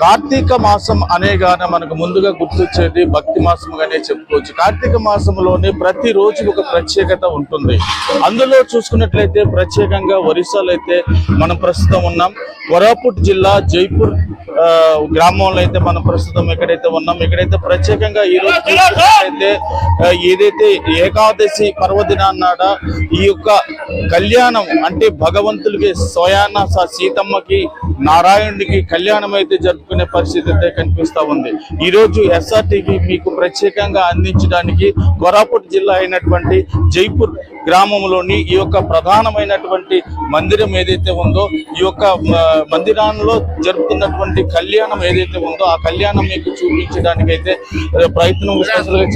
కార్తీక మాసం అనేగానే మనకు ముందుగా గుర్తొచ్చేది భక్తి మాసంగానే చెప్పుకోవచ్చు. కార్తీక మాసంలోనే ప్రతి రోజు ఒక ప్రత్యేకత ఉంటుంది. అందులో చూసుకున్నట్లయితే ప్రత్యేకంగా ఒరిస్సాలో అయితే మనం ప్రస్తుతం ఉన్నాం. కోరాపుట్ జిల్లా జైపూర్ గ్రామంలో అయితే మనం ప్రస్తుతం ఎక్కడైతే ఉన్నాం ఇక్కడైతే ప్రత్యేకంగా ఈ రోజు ఏదైతే ఏకాదశి పర్వదినాన్నాడ ఈ యొక్క కళ్యాణం అంటే భగవంతుడికి స్వయాన సీతమ్మకి నారాయణుడికి కళ్యాణం అయితే జరుపుకునే పరిస్థితి అయితే కనిపిస్తూ ఉంది. ఈరోజు ఎస్ఆర్టీకి మీకు ప్రత్యేకంగా అందించడానికి కోరాపుట్ జిల్లా అయినటువంటి జైపూర్ గ్రామంలోని ఈ యొక్క ప్రధానమైనటువంటి మందిరం ఏదైతే ఉందో ఈ యొక్క మందిరాల్లో జరుపుతున్నటువంటి కళ్యాణం ఏదైతే ఉందో ఆ కళ్యాణం మీకు చూపించడానికి అయితే ప్రయత్నం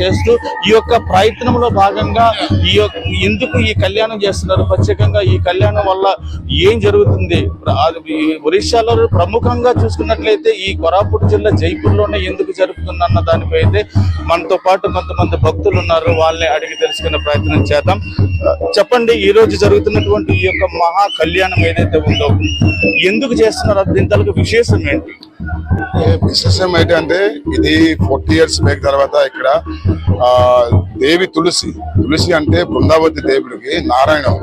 చేస్తూ ఈ యొక్క ప్రయత్నంలో భాగంగా ఈ యొక్క ఎందుకు ఈ కళ్యాణం చేస్తున్నారు? ప్రత్యేకంగా ఈ కళ్యాణం వల్ల ఏం జరుగుతుంది? ఒరిస్సాలో ప్రముఖంగా చూసుకున్నట్లయితే ఈ కొరాపుట్ జిల్లా జైపూర్లోనే ఎందుకు జరుగుతుంది అన్న దానిపై అయితే మనతో పాటు కొంతమంది భక్తులు ఉన్నారు. వాళ్ళని అడిగి తెలుసుకునే ప్రయత్నం చేద్దాం. చెప్పండి ఈ రోజు జరుగుతున్నటువంటి ఈ యొక్క మహా కళ్యాణం ఏదైతే ఉందో ఎందుకు చేస్తున్నారు? అది దీని విశేషం ఏంటి? ఏ విశేషం ఏంటంటే ఇది ఫోర్టీ ఇయర్స్ బ్యాక్ తర్వాత ఇక్కడ ఆ దేవి తులసి తులసి అంటే బృందావతి దేవుడికి నారాయణం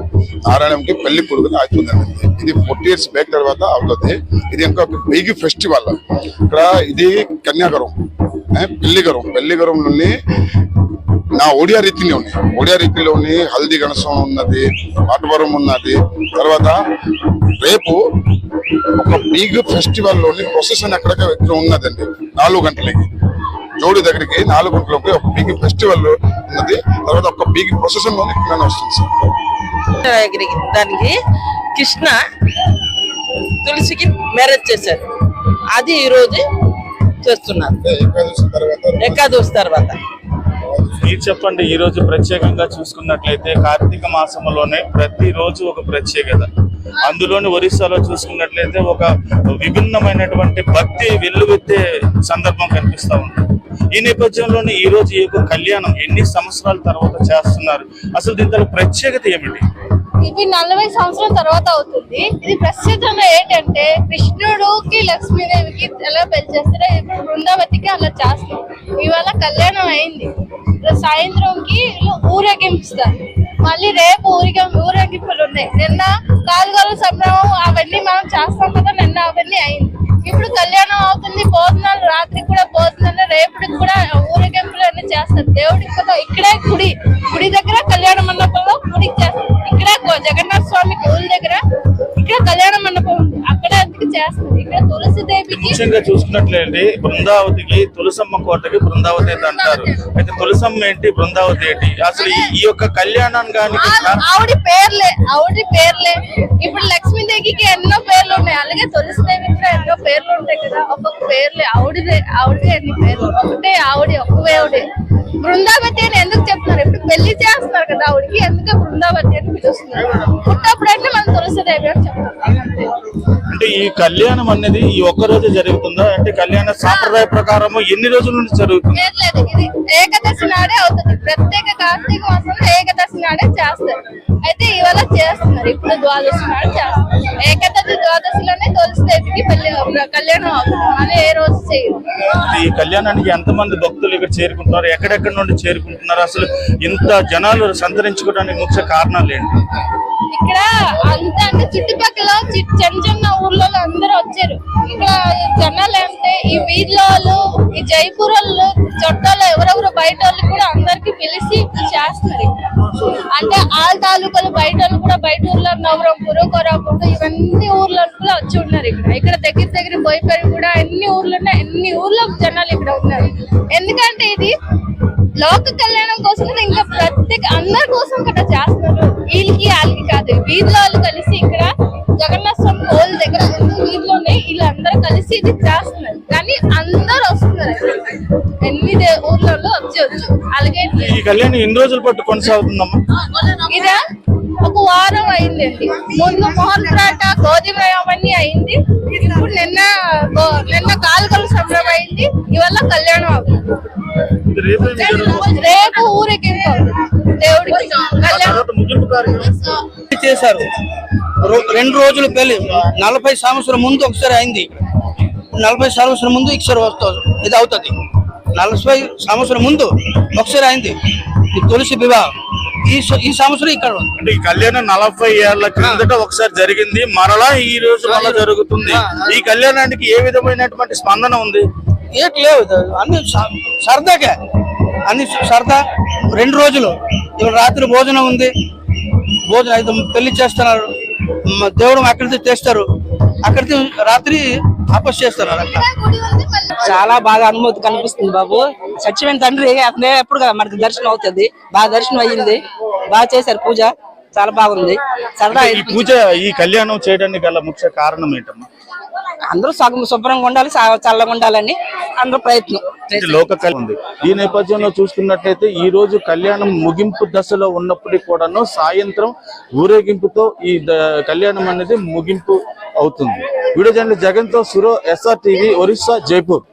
నారాయణంకి పెళ్ళి కొడుకుని అవుతుందండి ఇది ఫోర్టీ ఇయర్స్ బ్యాక్ తర్వాత అవుతుంది. ఇది ఇంకొక బిగ్ ఫెస్టివల్. ఇక్కడ ఇది కన్యాగరం పెళ్ళిగరం పెళ్ళిగరం నుండి నా ఒడియా రీతిలోని ఒడియా రీతిలోని హల్దీ గణసం ఉన్నది పాటవరం ఉన్నది. తర్వాత రేపు ఒక బిగ్ ఫెస్టివల్లోని ప్రొసెషన్ ఇక్కడ ఉన్నదండి? నాలుగు గంటలకి. జోడి దగ్గరికి నాలుగు గంటలకి ఒక బిగ్ ఫెస్టివల్ ఉన్నది. తర్వాత ఒక బిగ్ ప్రొసెషన్లోని ఇక్కడ వస్తుంది సార్. దానికి కృష్ణ తులసికి మ్యారేజ్ చేశారు. అది ఈ రోజు చేస్తున్నారు. ఏకాదశి తర్వాత. ఏకాదశి తర్వాత. మీరు చెప్పండి ఈ రోజు ప్రత్యేకంగా చూసుకున్నట్లయితే కార్తీక మాసంలోనే ప్రతి రోజు ఒక ప్రత్యేకత. అందులోని ఒరిస్సాలో చూసుకున్నట్లయితే ఒక విభిన్నమైనటువంటి భక్తి వెల్లువెత్తే సందర్భం కనిపిస్తా ఉంది. ఈ నేపథ్యంలోనే ఈ రోజు ఈ యొక్క కళ్యాణం ఎన్ని సంవత్సరాల తర్వాత చేస్తున్నారు? అసలు దీని ప్రత్యేకత ఏమిటి? ఇది నలభై సంవత్సరాల తర్వాత అవుతుంది. ఇది ప్రస్తుతం ఏంటంటే కృష్ణుడుకి లక్ష్మీదేవికి ఎలా పెళ్ళి చేస్తారో ఇప్పుడు బృందావతికి అలా చేస్తాం. ఇవాళ కళ్యాణం అయింది. రేపు సాయంత్రంకి ఊరేగింపుస్తారు. మళ్ళీ రేపు ఊరిగ ఊరేగింపులు ఉన్నాయి. నిన్న కాలుగోలు సంభ్రమం అవన్నీ మనం చేస్తాం కదా నిన్న అవన్నీ అయింది. ఇప్పుడు కళ్యాణం అవుతుంది భోజనాలు రాత్రి కూడా భోజనాలు రేపటికి కూడా ఊరేగింపులు అన్ని చేస్తారు. దేవుడికి కూడా ఇక్కడే గుడి గుడి దగ్గర కళ్యాణ మండపంలో గుడికి చేస్తారు. ఇక్కడే జగన్నాథ స్వామి గుడి దగ్గర ఇక్కడ కళ్యాణ మండపం చేస్తారు ఇక్కడ తులసి దేవికి ముఖ్యంగా చూసుకున్నట్లయితే బృందావతికి తులసమ్మ కోటకి బృందావతి అయితే అంటారు. అయితే తులసమ్మ ఏంటి? బృందావతి ఏంటి? అసలు ఈ- యొక్క కళ్యాణానికి ఆ- ఆవిడ పేర్లే ఆవిడ పేర్లే. ఇప్పుడు లక్ష్మీదేవికి ఎన్నో పేర్లు ఉన్నాయి. అలాగే తులసి దేవికి కూడా ఎన్నో పేర్లు ఉంటాయి కదా. ఒక్కొక్క పేర్లే. ఆవిడదే ఆవిడదే ఎన్ని పేర్లు? ఒకటే ఆవిడ ఒక్కవే ఆవిడే. బృందావతి అని ఎందుకు చెప్తున్నారు? ఇప్పుడు పెళ్ళి చేస్తున్నారు కదా ఆవిడకి. ఎందుకు బృందావతి అని పిలుస్తున్నారు? పుట్టప్పుడు అంటే ఈ కళ్యాణం అనేది ఈ ఒక్క రోజు జరుగుతుందా? అంటే కళ్యాణ సాంప్రదాయ ప్రకారం ఎన్ని రోజుల నుంచి జరుగుతుంది? ఏకాదశి నాడే అవుతుంది. ప్రత్యేక కార్తీక మాసంలో ఏకాదశి నాడే చేస్తారు. అయితే ఇవాళ చేస్తున్నారు. ఇప్పుడు ద్వాదశి నాడు చేస్తారు ఏకాదశి ద్వాదశిలోనే తులసి దేవికి పెళ్ళి కళ్యాణం అవుతుంది. మళ్ళీ ఏ రోజు చేయరు. ఈ కళ్యాణానికి ఎంతమంది భక్తులు ఇక్కడ చేరుకుంటున్నారు? ఎక్కడెక్కడ నుండి చేరుకుంటున్నారు? అసలు ఇంత జనాలు సంతరించుకోవడానికి ముఖ్య కారణాలు ఏంటి? ఇక్కడ అంతా అంటే చుట్టుపక్కల చిన్న చిన్న అంటే ఈ వీధిలో ఈ జైపూర్ వాళ్ళు చుట్టాలు ఎవరెవరు బయట వాళ్ళు కూడా అందరికి పిలిచి చేస్తున్నారు అంటే ఆల్ తాలూకాలు బయట వాళ్ళు కూడా బయట ఊర్లో నవరంపూర్ కొరాపూర్ ఇవన్నీ ఊర్లో కూడా వచ్చి ఉన్నారు ఇక్కడ. ఇక్కడ దగ్గర దగ్గర బోయపల్లి కూడా ఎన్ని ఊర్లు ఉన్నాయి ఊర్లో జనాలు ఇక్కడ ఉన్నారు. ఎందుకంటే ఇది లోక కళ్యాణం కోసం ఇంకా ప్రత్యేక అందరి కోసం ఇక్కడ చేస్తున్నారు. వీళ్ళకి వాళ్ళకి కాదు వీధిలో వాళ్ళు కలిసి ఇక్కడ జగన్నాథ హోల్ దగ్గర ముందు వీధిలోనే వీళ్ళందరూ కలిసి ఇది చేస్తున్నారు. కానీ అందరూ వస్తున్నారు. ఎన్ని ఊర్లలో వచ్చి వచ్చు అలాగే ఈ కళ్యాణం ఎన్ని రోజుల పాటు కొనసాగుతుందమ్మా? ఇదా? ఒక వారం అయిందండి. ముందు మోహన్పేట గోధుమ అవన్నీ అయింది. ఇప్పుడు నిన్న నిన్న కాలుగల సంబరం అయింది. ఇవాళ కళ్యాణం అవుతుంది. రేపు ఊరేగింపు అవుతుంది. దేవుడికి కళ్యాణం. తర్వాత ముగింపు కార్యక్రమం. చేశారు. రెండు రోజులు పెళ్ళి. నలభై సంవత్సరం ముందు ఒకసారి అయింది. నలభై సంవత్సరం ముందు ఇక్షర వస్తుంది ఇది అవుతుంది. నలభై సంవత్సరం ముందు ఒకసారి అయింది. ఈ తులసి వివాహం. ఈ ఈ సంవత్సరం ఇక్కడ. అంటే ఈ కళ్యాణం నలభై ఏళ్ళ క్రిందట ఒకసారి జరిగింది. మరలా ఈ రోజు మళ్ళా జరుగుతుంది. ఈ కళ్యాణానికి ఏ విధమైనటువంటి స్పందన ఉంది? ఏటి లేవు. అన్ని సరదాకే అన్ని సరదా. రెండు రోజులు. ఇవాళ రాత్రి భోజనం ఉంది. భోజనం అయితే పెళ్ళి చేస్తున్నారు. దేవుడు అక్కడికి తెస్తారు. అక్కడికి రాత్రి ఆపస్ చేస్తారు చాలా బాగా అనుభూతి కనిపిస్తుంది బాబు. సత్యమైన తండ్రి అతనే ఎప్పుడు మనకి దర్శనం అవుతుంది. బాగా దర్శనం అయ్యింది. బాగా చేశారు పూజ. చాలా బాగుంది. సరదా ఈ పూజ ఈ కళ్యాణం చేయడానికి గల ముఖ్య కారణం ఏంటమ్మా? అందరూ సగం శుభ్రంగా ఉండాలి చల్లగా ఉండాలని అందరూ ప్రయత్నం ఇది లోక ఉంది. ఈ నేపథ్యంలో చూసుకున్నట్లయితే ఈ రోజు కళ్యాణం ముగింపు దశలో ఉన్నప్పటికీ కూడాను సాయంత్రం ఊరేగింపుతో ఈ ద- కళ్యాణం అనేది ముగింపు అవుతుంది. వీడియో జర్నలిస్ట్ జగన్తో సురో ఎస్ఆర్ టీవీ ఒరిస్సా జైపూర్.